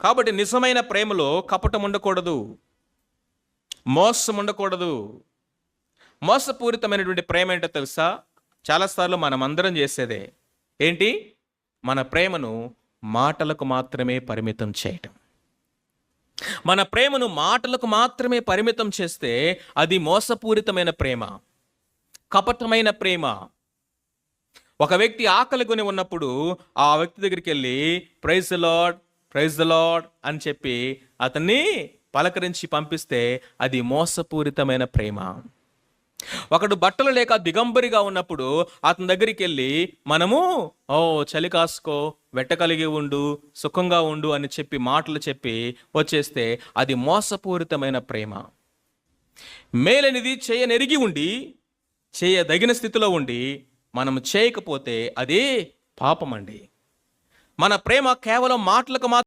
కాబట్టి నిజమైన ప్రేమలో కపటం ఉండకూడదు. మోసం ఉండకూడదు. మోసపూరితమైనటువంటి ప్రేమ ఏంటో తెలుసా? చాలాసార్లు మనం అందరం చేసేదే. ఏంటి? మన ప్రేమను మాటలకు మాత్రమే పరిమితం చేయటం. మన ప్రేమను మాటలకు మాత్రమే పరిమితం చేస్తే అది మోసపూరితమైన ప్రేమ కపటమైన ప్రేమ. ఒక వ్యక్తి ఆకలి కొని ఉన్నప్పుడు ఆ వ్యక్తి దగ్గరికి వెళ్ళి praise lord praise the lord అని చెప్పి అతన్ని పలకరించి పంపిస్తే అది మోసపూరితమైన ప్రేమ. ఒకడు బట్టలు లేక దిగంబరిగా ఉన్నప్పుడు అతని దగ్గరికి వెళ్ళి మనము ఓ చలి కాసుకో వెట్ట కలిగి ఉండు సుఖంగా ఉండు అని చెప్పి మాటలు చెప్పి వచ్చేస్తే అది మోసపూరితమైన ప్రేమ. మేలనిది చేయనెరిగి ఉండి చేయదగిన స్థితిలో ఉండి మనం చేయకపోతే అది పాపమండి. మన ప్రేమ కేవలం మాటలకు మాత్రం